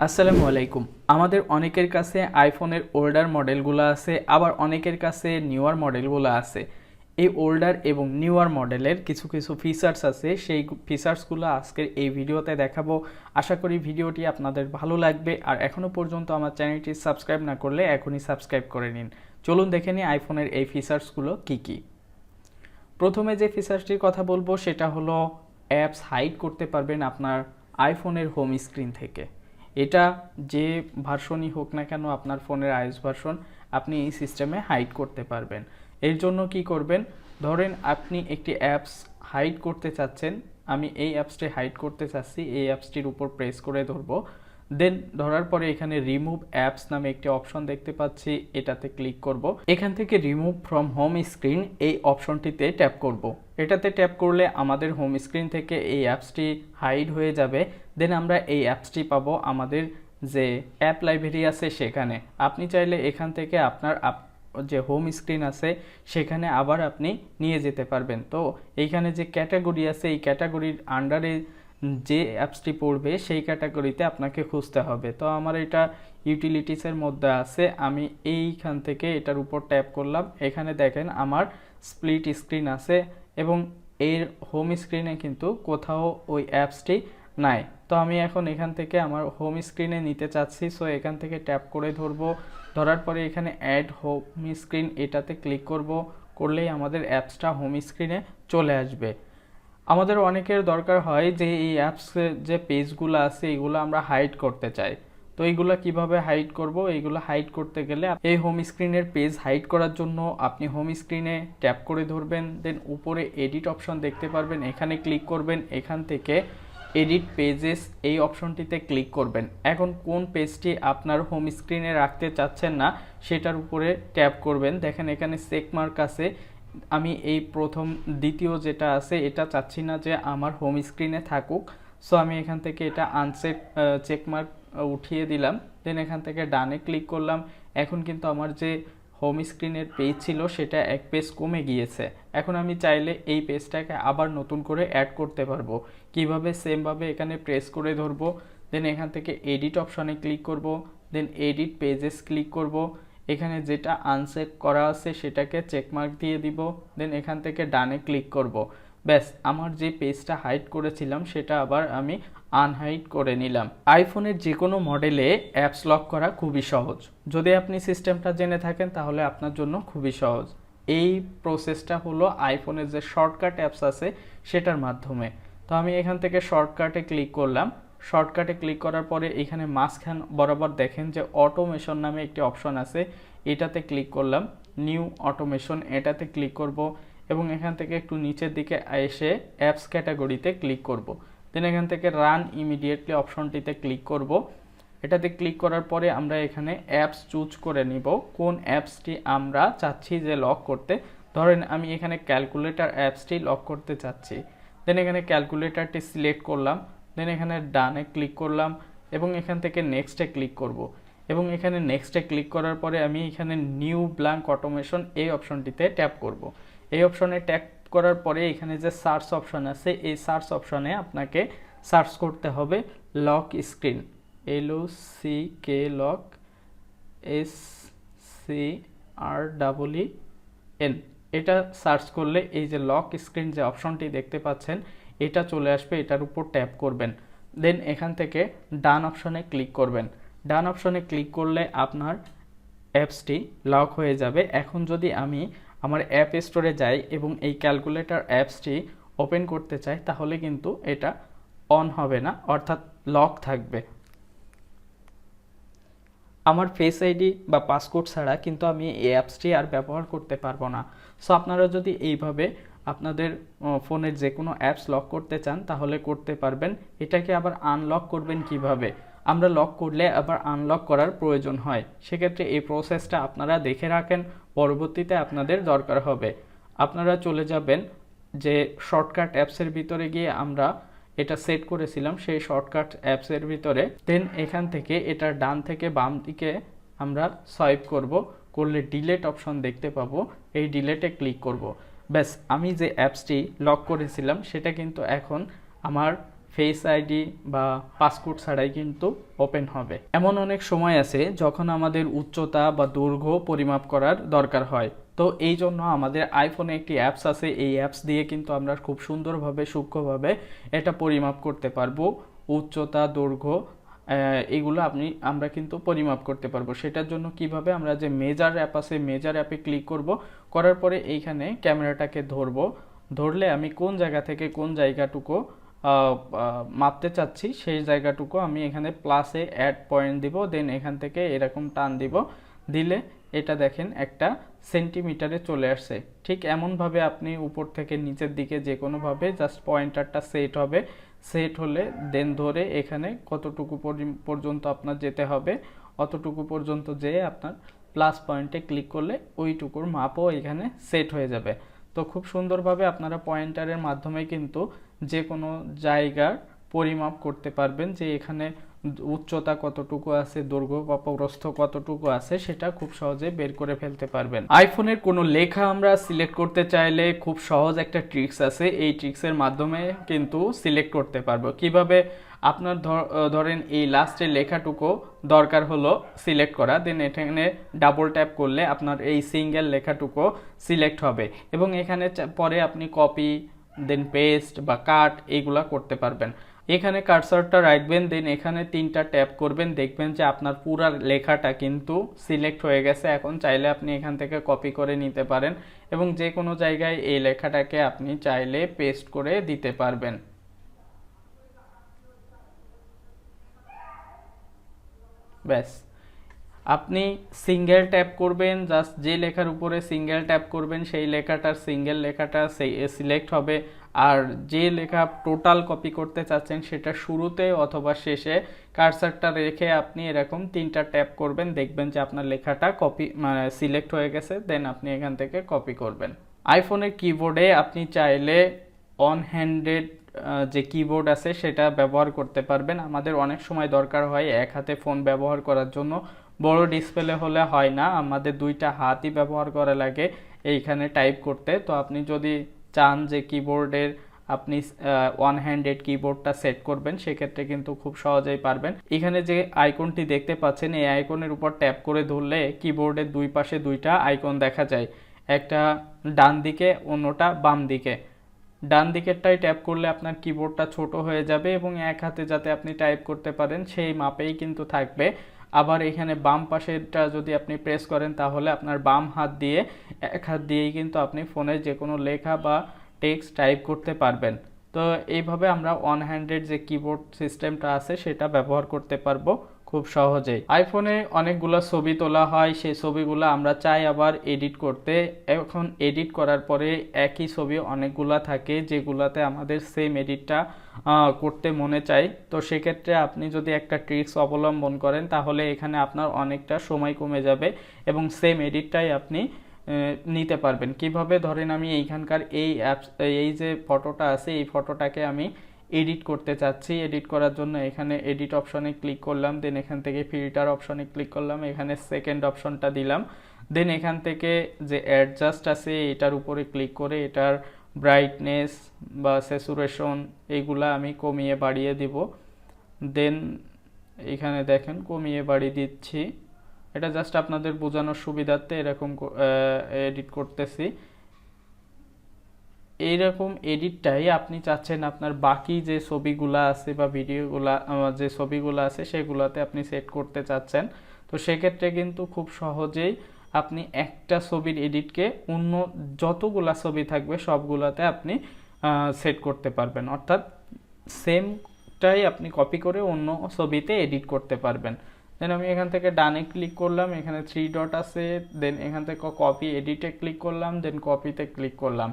আসসালামু আলাইকুম। আমাদের অনেকের কাছে আইফোনের ওল্ডার মডেলগুলো আছে, আবার অনেকের কাছে নিউয়ার মডেলগুলো আছে। এই ওল্ডার এবং নিউয়ার মডেলের কিছু কিছু ফিচার্স আছে, সেই ফিচার্সগুলো আজকের এই ভিডিওতে দেখাবো। আশা করি ভিডিওটি আপনাদের ভালো লাগবে, আর এখনও পর্যন্ত আমার চ্যানেলটি সাবস্ক্রাইব না করলে এখনই সাবস্ক্রাইব করে নিন। চলুন দেখে নিই আইফোনের এই ফিচার্সগুলো কী কী। প্রথমে যে ফিচার্সটির কথা বলব, সেটা হলো অ্যাপস হাইড করতে পারবেন আপনার আইফোনের হোম স্ক্রিন থেকে। এটা যে ভার্সনই হোক না কেন আপনার ফোনের আইএস ভার্সন আপনি এই সিস্টেমে হাইড করতে পারবেন। এর জন্য কি করবেন? ধরেন আপনি একটি অ্যাপস হাইড করতে চাচ্ছেন, আমি এই অ্যাপসটি হাইড করতে চাচ্ছি, এই অ্যাপসটির উপর প্রেস করে ধরবো। দেন ধরার পরে এখানে রিমুভ অ্যাপস নামে একটি অপশন দেখতে পাচ্ছি, এটাতে ক্লিক করব। এখান থেকে রিমুভ ফ্রম হোম স্ক্রিন এই অপশনটিতে ট্যাপ করব। এটাতে ট্যাপ করলে আমাদের হোম স্ক্রিন থেকে এই অ্যাপসটি হাইড হয়ে যাবে। দেন আমরা এই অ্যাপসটি পাবো আমাদের যে অ্যাপ লাইব্রেরি আছে সেখানে। আপনি চাইলে এখান থেকে আপনার আপ- যে হোম স্ক্রিন আছে, সেখানে আবার আপনি নিয়ে যেতে পারবেন। তো এইখানে যে ক্যাটাগরি আছে, এই ক্যাটাগরির আন্ডারে যে অ্যাপসটি পড়বে, সেই ক্যাটাগরিতে আপনাকে খুঁজতে হবে। তো আমার এটা ইউটিলিটিসের মধ্যে আছে। আমি এইখান থেকে এটার উপর ট্যাপ করলাম। এখানে দেখেন আমার স্প্লিট স্ক্রিন আছে এবং এর হোম স্ক্রিনে কিন্তু কোথাও ওই অ্যাপসটি নাই। তো আমি এখন এখান থেকে আমার হোম স্ক্রিনে নিতে চাচ্ছি। সো এখান থেকে ট্যাপ করে ধরবো। ধরার পরে এখানে অ্যাড হোম স্ক্রিন এটাতে ক্লিক করব। করলেই আমাদের অ্যাপসটা হোম স্ক্রিনে চলে আসবে। আমাদের অনেকের দরকার হয় যে এই অ্যাপসের যে পেজগুলো আছে, এগুলো আমরা হাইড করতে চাই। তো এইগুলো কীভাবে হাইড করব? এইগুলো হাইড করতে গেলে এই হোম স্ক্রিনের পেজ হাইড করার জন্য আপনি হোম স্ক্রিনে ট্যাপ করে ধরবেন দেন উপরে এডিট অপশন দেখতে পারবেন, এখানে ক্লিক করবেন, এখান থেকে এডিট পেজেস এই অপশনটিতে ক্লিক করবেন। এখন কোন পেজটি আপনার হোম স্ক্রিনে রাখতে চাচ্ছেন না, সেটার উপরে ট্যাপ করবেন। দেখেন এখানে চেকমার্ক আছে আমি এই প্রথম, দ্বিতীয় যেটা আছে, এটা চাচ্ছি না যে আমার হোম স্ক্রিনে থাকুক। সো আমি এখান থেকে এটা আনসেট চেকমার্ক উঠিয়ে দিলাম। দেন এখান থেকে ডানে ক্লিক করলাম। এখন কিন্তু আমার যে হোম স্ক্রিনের পেজ ছিল, সেটা এক পেজ কমে গিয়েছে। এখন আমি চাইলে এই পেজটাকে আবার নতুন করে অ্যাড করতে পারব। কীভাবে সেমভাবে এখানে প্রেস করে ধরবো? দেন এখান থেকে এডিট অপশনে ক্লিক করব। দেন এডিট পেজেস ক্লিক করব। এখানে যেটা আনসেট করা আছে সেটাকে চেকমার্ক দিয়ে দিব দেন এখান থেকে ডানে ক্লিক করব। ব্যাস, আমার যে পেজটা হাইড করেছিলাম সেটা আবার আমি আনহাইড করে নিলাম। আইফোনের যে কোনো মডেলে অ্যাপস লক করা খুবই সহজ। যদি আপনি সিস্টেমটা জেনে থাকেন, তাহলে আপনার জন্য খুবই সহজ। এই প্রসেসটা হলো আইফোনের যে শর্টকাট অ্যাপস আছে, সেটার মাধ্যমে। তো আমি এখান থেকে শর্টকাটে ক্লিক করলাম। শর্টকাটে ক্লিক করার পরে এখানে মাঝখান বরাবর দেখেন যে অটোমেশন নামে একটি অপশন আছে। এটাতে ক্লিক করলাম, নিউ অটোমেশন, এটাতে ক্লিক করব এবং এখান থেকে একটু নিচের দিকে এসে অ্যাপস ক্যাটাগরিতে ক্লিক করব। দেন এখান থেকে রান ইমিডিয়েটলি অপশনটিতে ক্লিক করব। এটাতে ক্লিক করার পরে আমরা এখানে অ্যাপস চুজ করে নিব। কোন অ্যাপসটি আমরা চাচ্ছি যে লক করতে? ধরেন আমি এখানে ক্যালকুলেটর অ্যাপসটি লক করতে চাচ্ছি। দেন এখানে ক্যালকুলেটরটি সিলেক্ট করলাম। দেন এখানে ডানে ক্লিক করলাম এবং এখান থেকে নেক্সটে ক্লিক করব। এবং এখানে নেক্সটে ক্লিক করার পরে আমি এখানে নিউ ব্ল্যাঙ্ক অটোমেশন এই অপশনটিতে ট্যাপ করব। এই অপশনে ট্যাপ করার পরে এখানে যে সার্চ অপশন আছে, এই সার্চ অপশনে আপনাকে সার্চ করতে হবে lock screen L O C K lock S C R double E N এটা সার্চ করলে এই যে লক স্ক্রিন যে অপশনটি দেখতে পাচ্ছেন এটা চলে আসবে, এটার উপর ট্যাপ করবেন। দেন এখান থেকে ডান অপশনে ক্লিক করবেন। ডান অপশনে ক্লিক করলে আপনার অ্যাপসটি লক হয়ে যাবে। এখন যদি আমি আমার অ্যাপ স্টোরে যাই এবং এই ক্যালকুলেটর অ্যাপসটি ওপেন করতে চাই, তাহলে কিন্তু এটা অন হবে না, অর্থাৎ লক থাকবে। আমার ফেস আইডি বা পাসকোড ছাড়া কিন্তু আমি এই অ্যাপসটি আর ব্যবহার করতে পারব না। সো আপনারা যদি এইভাবে আপনাদের ফোনের যে কোনো অ্যাপস লক করতে চান, তাহলে করতে পারবেন। এটাকে আবার আনলক করবেন কীভাবে? আমরা লক করলে আবার আনলক করার প্রয়োজন হয়। সেক্ষেত্রে এই প্রসেসটা আপনারা দেখে রাখেন, পরবর্তীতে আপনাদের দরকার হবে। আপনারা চলে যাবেন যে শর্টকাট অ্যাপসের ভিতরে গিয়ে আমরা এটা সেট করেছিলাম, সেই শর্টকাট অ্যাপসের ভিতরে। দেন এখান থেকে এটার ডান থেকে বাম দিকে আমরা সোয়াইপ করব। করলে ডিলেট অপশন দেখতে পাবো। এই ডিলেটে ক্লিক করব। ব্যাস, আমি যে অ্যাপসটি লক করেছিলাম, সেটা কিন্তু এখন আমার ফেস আইডি বা পাসপোর্ট ছাড়াই কিন্তু ওপেন হবে। এমন অনেক সময় আছে যখন আমাদের উচ্চতা বা দৈর্ঘ্য পরিমাপ করার দরকার হয়। তো এই জন্য আমাদের আইফোনে একটি অ্যাপস আছে, এই অ্যাপস দিয়ে কিন্তু আমরা খুব সুন্দরভাবে, সূক্ষ্মভাবে এটা পরিমাপ করতে পারব। উচ্চতা, দৈর্ঘ্য এগুলো আপনি, আমরা কিন্তু পরিমাপ করতে পারব। সেটার জন্য কীভাবে আমরা যে মেজার অ্যাপ আছে মেজার অ্যাপে ক্লিক করব, করার পরে এইখানে ক্যামেরাটাকে ধরবো। ধরলে আমি কোন জায়গা থেকে কোন জায়গাটুকু মাপতে চাচ্ছি, সেই জায়গাটুকু আমি এখানে প্লাসে অ্যাড পয়েন্ট দিব দেন এখান থেকে এরকম টান দিব। দিলে এটা দেখেন একটা সেন্টিমিটারে চলে আসছে। ঠিক এমনভাবে আপনি উপর থেকে নিচের দিকে যে কোনোভাবে জাস্ট পয়েন্টারটা সেট হবে। সেট হলে দেন ধরে এখানে কতটুকু পরি- পর্যন্ত আপনার যেতে হবে, অতটুকু পর্যন্ত যেয়ে আপনার প্লাস পয়েন্টে ক্লিক করলে ওইটুকুর মাপও এখানে সেট হয়ে যাবে। তো খুব সুন্দরভাবে আপনারা পয়েন্টারের মাধ্যমে কিন্তু যে কোনো জায়গার পরিমাপ করতে পারবেন যে এখানে উচ্চতা কতটুকু আছে, দৈর্ঘ্য বা প্রস্থ কতটুকু আছে, সেটা খুব সহজে বের করে ফেলতে পারবেন। আইফোনের কোনো লেখা আমরা সিলেক্ট করতে চাইলে খুব সহজ একটা ট্রিক্স আছে। এই ট্রিক্সের মাধ্যমে কিন্তু সিলেক্ট করতে পারব। কীভাবে? আপনার ধর- ধরেন এই লাস্টের লেখাটুকু দরকার হলো সিলেক্ট করা। দেন এখানে ডাবল ট্যাপ করলে আপনার এই সিঙ্গেল লেখাটুকু সিলেক্ট হবে। এবং এখানে পরে আপনি কপি দেন পেস্ট বা কাট এইগুলা করতে পারবেন। এখানে কার্সারটা রাখবেন দেন এখানে তিনটা ট্যাপ করবেন, দেখবেন যে আপনার পুরা লেখাটা কিন্তু সিলেক্ট হয়ে গেছে। এখন চাইলে আপনি এখান থেকে কপি করে নিতে পারেন এবং যে কোনো জায়গায় এই লেখাটাকে আপনি চাইলে পেস্ট করে দিতে পারবেন। ব্যাস। আপনি সিঙ্গেল ট্যাপ করবেন জাস্ট যে লেখার উপরে সিঙ্গেল ট্যাপ করবেন, সেই লেখাটার সিঙ্গেল লেখাটা সিলেক্ট হবে। আর যে লেখা টোটাল কপি করতে চাচ্ছেন সেটা শুরুতে অথবা শেষে কার্সারটা রেখে আপনি এরকম তিনটা ট্যাপ করবেন, দেখবেন যে আপনার লেখাটা কপি মানে সিলেক্ট হয়ে গেছে দেন আপনি এখান থেকে কপি করবেন। আইফোনের কিবোর্ডে আপনি চাইলে অন হ্যান্ডেড যে কিবোর্ড আছে সেটা ব্যবহার করতে পারবেন। আমাদের অনেক সময় দরকার হয় এক হাতে ফোন ব্যবহার করার জন্য। বড় ডিসপ্লে হলে হয় না, আমাদের দুইটা হাতই ব্যবহার করা লাগে এইখানে টাইপ করতে। তো আপনি যদি চান যে কিবোর্ডের আপনি ওয়ান হ্যান্ডেড কিবোর্ডটা সেট করবেন, সেক্ষেত্রে কিন্তু খুব সহজেই পারবেন। এখানে যে আইকনটি দেখতে পাচ্ছেন, এই আইকনের উপর ট্যাপ করে ধরলে কিবোর্ডের দুই পাশে দুইটা আইকন দেখা যায়। একটা ডান দিকে, অন্যটা বাম দিকে। ডান দিকেরটাই ট্যাপ করলে আপনার কিবোর্ডটা ছোট হয়ে যাবে এবং এক হাতে যাতে আপনি টাইপ করতে পারেন, সেই মাপেই কিন্তু থাকবে। আবার এখানে বাম পাশেরটা যদি আপনি প্রেস করেন, তাহলে আপনার বাম হাত দিয়ে, এক হাত দিয়েই কিন্তু আপনি ফোনে যে কোনো লেখা বা টেক্সট টাইপ করতে পারবেন। তো এইভাবে আমরা ওয়ান হ্যান্ডেড যে কিবোর্ড সিস্টেমটা আছে, সেটা ব্যবহার করতে পারব। খুব সহজেই আইফোনে অনেকগুলো ছবি তোলা হয়, সেই ছবিগুলো আমরা চাই আবার এডিট করতে। এখন এডিট করার পরে একই ছবি অনেকগুলা থাকে, যেগুলাতে আমাদের সেম এডিটটা করতে মনে চাই। তো সেক্ষেত্রে আপনি যদি একটা ট্রিক্স অবলম্বন করেন, তাহলে এখানে আপনার অনেকটা সময় কমে যাবে এবং সেম এডিটটাই আপনি নিতে পারবেন। কীভাবে? ধরেন আমি এইখানকার এই অ্যাপস এই যে ফটোটা আছে, এই ফটোটাকে আমি এডিট করতে চাচ্ছি, এডিট করার জন্য এখানে এডিট অপশনে ক্লিক করলাম দেন এখান থেকে ফিল্টার অপশনে ক্লিক করলাম, এখানে সেকেন্ড অপশনটা দিলাম। দেন এখান থেকে যে অ্যাডজাস্ট আছে, এটার উপরে ক্লিক করে এটার ব্রাইটনেস বা স্যাচুরেশন এইগুলা আমি কমিয়ে বাড়িয়ে দিব। দেন এখানে দেখেন কমিয়ে বাড়িয়ে দিচ্ছি। এটা জাস্ট আপনাদের বোঝানোর সুবিধার্থে এরকম এডিট করতেছি। এইরকম এডিটটাই আপনি চাচ্ছেন আপনার বাকি যে ছবিগুলা আছে বা ভিডিওগুলা যে ছবিগুলো আছে সেগুলাতে আপনি সেট করতে চাচ্ছেন। তো সেক্ষেত্রে কিন্তু খুব সহজেই আপনি একটা ছবির এডিটকে অন্য যতগুলা ছবি থাকবে সবগুলাতে আপনি সেট করতে পারবেন। অর্থাৎ সেমটাই আপনি কপি করে অন্য ছবিতে এডিট করতে পারবেন। দেন আমি এখান থেকে ডানে ক্লিক করলাম, এখানে থ্রি ডট আছে দেন এখান থেকে কপি এডিটে ক্লিক করলাম দেন কপিতে ক্লিক করলাম।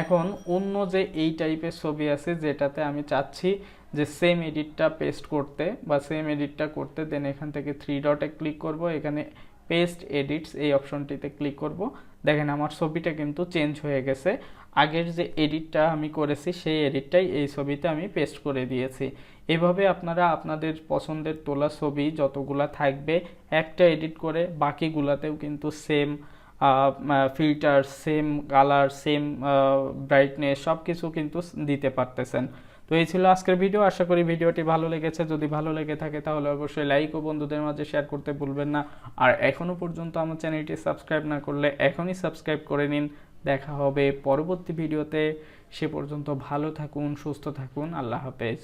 এখন অন্য যে এই টাইপের ছবি আছে, যেটাতে আমি চাচ্ছি যে সেম এডিটটা পেস্ট করতে বা সেম এডিটটা করতে দেন এখান থেকে থ্রি ডটে ক্লিক করব। এখানে পেস্ট এডিটস এই অপশনটিতে ক্লিক করব। দেখেন, আমার ছবিটা কিন্তু চেঞ্জ হয়ে গেছে। আগের যে এডিটটা আমি করেছি, সেই এডিটটাই এই ছবিতে আমি পেস্ট করে দিয়েছি। এভাবে আপনারা আপনাদের পছন্দের তোলা ছবি যতগুলা থাকবে, একটা এডিট করে বাকিগুলাতেও কিন্তু same filter same colour same brightness সব কিছু কিন্তু দিতে পারতেছেন। তো এই ছিল আজকের ভিডিও আশা করি ভিডিওটি ভালো লেগেছে। যদি ভালো লেগে থাকে তাহলে অবশ্যই লাইক ও বন্ধুদের মাঝে শেয়ার করতে ভুলবেন না। আর এখনও পর্যন্ত আমার চ্যানেলটি সাবস্ক্রাইব না করলে এখনই সাবস্ক্রাইব করে নিন। দেখা হবে পরবর্তী ভিডিওতে সে পর্যন্ত ভালো থাকুন, সুস্থ থাকুন। আল্লাহ হাফেজ।